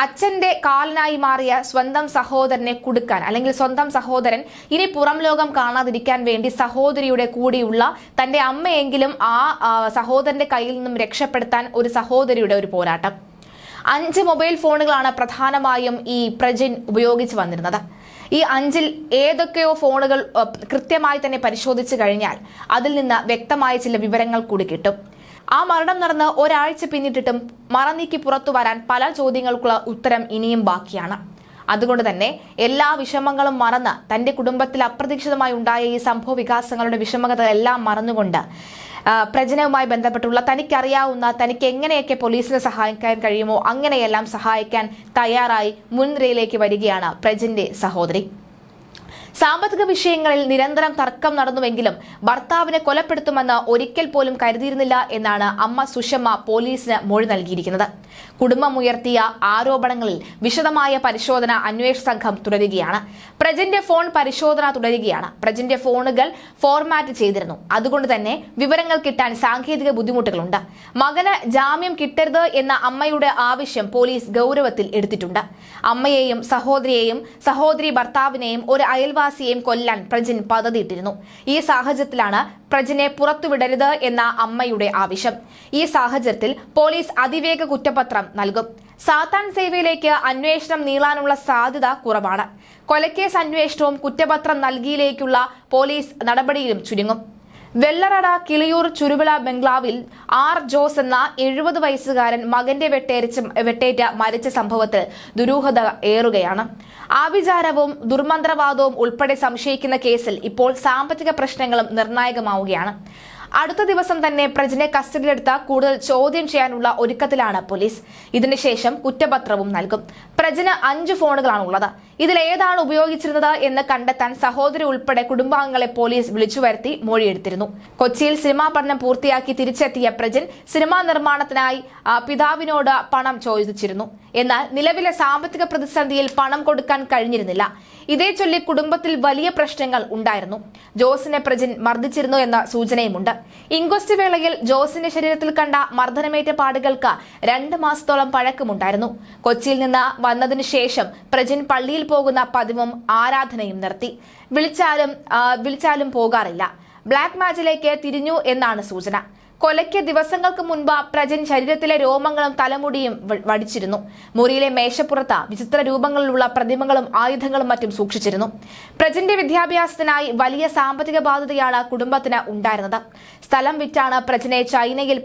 അച്ഛന്റെ കാലിനായി മാറിയ സ്വന്തം സഹോദരനെ കുടുക്കാൻ അല്ലെങ്കിൽ സ്വന്തം സഹോദരൻ ഇനി പുറം ലോകം കാണാതിരിക്കാൻ വേണ്ടി സഹോദരിയുടെ കൂടിയുള്ള തന്റെ അമ്മയെങ്കിലും ആ സഹോദരന്റെ കയ്യിൽ നിന്നും രക്ഷപ്പെടുത്താൻ ഒരു സഹോദരിയുടെ ഒരു പോരാട്ടം. അഞ്ച് മൊബൈൽ ഫോണുകളാണ് പ്രധാനമായും ഈ പ്രജിൻ ഉപയോഗിച്ച് വന്നിരുന്നത്. ഈ അഞ്ചിൽ ഏതൊക്കെയോ ഫോണുകൾ കൃത്യമായി തന്നെ പരിശോധിച്ചു കഴിഞ്ഞാൽ അതിൽ നിന്ന് വ്യക്തമായ ചില വിവരങ്ങൾ കൂടി കിട്ടും. ആ മരണം നടന്ന് ഒരാഴ്ച പിന്നിട്ടിട്ടും മറനീക്കി പുറത്തു വരാൻ പല ചോദ്യങ്ങൾക്കുള്ള ഉത്തരം ഇനിയും ബാക്കിയാണ്. അതുകൊണ്ട് തന്നെ എല്ലാ വിഷമങ്ങളും മറന്ന് തന്റെ കുടുംബത്തിൽ അപ്രതീക്ഷിതമായി ഉണ്ടായ ഈ സംഭവ വികാസങ്ങളുടെ എല്ലാം മറന്നുകൊണ്ട് പ്രജനവുമായി ബന്ധപ്പെട്ടുള്ള തനിക്കറിയാവുന്ന തനിക്ക് എങ്ങനെയൊക്കെ പോലീസിനെ സഹായിക്കാൻ കഴിയുമോ അങ്ങനെയെല്ലാം സഹായിക്കാൻ തയ്യാറായി മുൻനിരയിലേക്ക് വരികയാണ് പ്രജന്റെ സഹോദരി. സാമ്പത്തിക വിഷയങ്ങളിൽ നിരന്തരം തർക്കം നടന്നുവെങ്കിലും ഭർത്താവിനെ കൊലപ്പെടുത്തുമെന്ന് ഒരിക്കൽ പോലും കരുതിയിരുന്നില്ല എന്നാണ് അമ്മ സുഷമ്മ പോലീസിന് മൊഴി നൽകിയിരിക്കുന്നത്. കുടുംബമുയർത്തിയ ആരോപണങ്ങളിൽ വിശദമായ പരിശോധന അന്വേഷണ സംഘം തുടരുകയാണ്. പ്രജന്റെ ഫോൺ പരിശോധന തുടരുകയാണ്. പ്രജന്റെ ഫോണുകൾ ഫോർമാറ്റ് ചെയ്തിരുന്നു. അതുകൊണ്ട് തന്നെ വിവരങ്ങൾ കിട്ടാൻ സാങ്കേതിക ബുദ്ധിമുട്ടുകളുണ്ട്. മകന് ജാമ്യം കിട്ടരുത് എന്ന അമ്മയുടെ ആവശ്യം പോലീസ് ഗൗരവത്തിൽ എടുത്തിട്ടുണ്ട്. അമ്മയെയും സഹോദരിയെയും സഹോദരി ഭർത്താവിനെയും ഒരു അയൽവാസിയെയും കൊല്ലാൻ പ്രജിൻ പദ്ധതിയിട്ടിരുന്നു. ഈ സാഹചര്യത്തിലാണ് പ്രജിനെ പുറത്തുവിടരുത് എന്ന അമ്മയുടെ ആവശ്യം. ഈ സാഹചര്യത്തിൽ പോലീസ് അതിവേഗ കുറ്റപത്രം നൽകും. സാത്താൻ സേവയിലേക്ക് അന്വേഷണം നീളാനുള്ള സാധ്യത കുറവാണ്. കൊലക്കേസ് അന്വേഷണവും കുറ്റപത്രം നൽകിയിലേക്കുള്ള പോലീസ് നടപടിയിലും ചുരുങ്ങും. വെള്ളറട കിളിയൂർ ചുരുവിള ബംഗ്ലാവിൽ ആർ ജോസ് എന്ന എഴുപത് വയസ്സുകാരൻ മകന്റെ വെട്ടേരിച്ച് വെട്ടേറ്റ മരിച്ച സംഭവത്തിൽ ദുരൂഹത ഏറുകയാണ്. ആഭിചാരവും ദുർമന്ത്രവാദവും ഉൾപ്പെടെ സംശയിക്കുന്ന കേസിൽ ഇപ്പോൾ സാമ്പത്തിക പ്രശ്നങ്ങളും നിർണായകമാവുകയാണ്. അടുത്ത ദിവസം തന്നെ പ്രജിനെ കസ്റ്റഡിയിലെടുത്ത കൂടുതൽ ചോദ്യം ചെയ്യാനുള്ള ഒരുക്കത്തിലാണ് പോലീസ്. ഇതിനുശേഷം കുറ്റപത്രവും നൽകും. പ്രജിന് അഞ്ച് ഫോണുകളാണ് ഉള്ളത് ഇതിൽ ഏതാണ് ഉപയോഗിച്ചിരുന്നത് എന്ന് കണ്ടെത്താൻ സഹോദരി ഉൾപ്പെടെ കുടുംബാംഗങ്ങളെ പോലീസ് വിളിച്ചു വരുത്തി മൊഴിയെടുത്തിരുന്നു. കൊച്ചിയിൽ സിനിമാ പഠനം പൂർത്തിയാക്കി തിരിച്ചെത്തിയ പ്രജൻ സിനിമാ നിർമ്മാണത്തിനായി പിതാവിനോട് പണം ചോദിച്ചിരുന്നു. എന്നാൽ നിലവിലെ സാമ്പത്തിക പ്രതിസന്ധിയിൽ പണം കൊടുക്കാൻ കഴിഞ്ഞിരുന്നില്ല. ഇതേ ചൊല്ലി കുടുംബത്തിൽ വലിയ പ്രശ്നങ്ങൾ ഉണ്ടായിരുന്നു. ജോസിനെ പ്രജിൻ മർദ്ദിച്ചിരുന്നു എന്ന സൂചനയുമുണ്ട്. ഇൻക്വസ്റ്റ് വേളയിൽ ജോസിന്റെ ശരീരത്തിൽ കണ്ട മർദ്ദനമേറ്റ പാടുകൾക്ക് രണ്ട് മാസത്തോളം പഴക്കമുണ്ടായിരുന്നു. കൊച്ചിയിൽ നിന്ന് വന്നതിനു ശേഷം പ്രജിൻ പള്ളിയിൽ പോകുന്ന പതിവും ആരാധനയും നിർത്തി. വിളിച്ചാലും വിളിച്ചാലും പോകാറില്ല. ബ്ലാക്ക് മാജിലേക്ക് തിരിഞ്ഞു എന്നാണ് സൂചന. കൊലയ്ക്ക് ദിവസങ്ങൾക്ക് മുൻപ് പ്രജൻ ശരീരത്തിലെ രോമങ്ങളും തലമുടിയും വടിച്ചിരുന്നു. മുറിയിലെ മേശപ്പുറത്ത് വിചിത്ര രൂപങ്ങളിലുള്ള പ്രതിമകളും ആയുധങ്ങളും മറ്റും സൂക്ഷിച്ചിരുന്നു. പ്രജന്റെ വിദ്യാഭ്യാസത്തിനായി വലിയ സാമ്പത്തിക ബാധ്യതയാണ് കുടുംബത്തിന് ഉണ്ടായിരുന്നത്. സ്ഥലം വിറ്റാണ് പ്രജനെ ചൈനയിൽ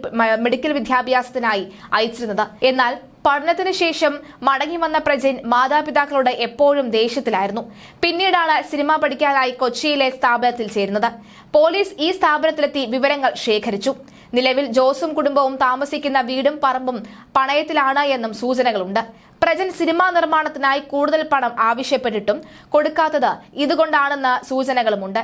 മെഡിക്കൽ വിദ്യാഭ്യാസത്തിനായി അയച്ചിരുന്നത്. എന്നാൽ പഠനത്തിന് ശേഷം മടങ്ങി വന്ന പ്രജൻ മാതാപിതാക്കളോട് എപ്പോഴും ദേഷ്യത്തിലായിരുന്നു. പിന്നീടാണ് സിനിമ പഠിക്കാനായി കൊച്ചിയിലെ സ്ഥാപനത്തിൽ ചേരുന്നത്. പോലീസ് ഈ സ്ഥാപനത്തിലെത്തി വിവരങ്ങൾ ശേഖരിച്ചു. നിലവിൽ ജോസും കുടുംബവും താമസിക്കുന്ന വീടും പറമ്പും പണയത്തിലാണ് എന്നും സൂചനകളുണ്ട്. പ്രജൻ സിനിമാ നിർമ്മാണത്തിനായി കൂടുതൽ പണം ആവശ്യപ്പെട്ടിട്ടും കൊടുക്കാത്തത് ഇതുകൊണ്ടാണെന്ന് സൂചനകളുമുണ്ട്.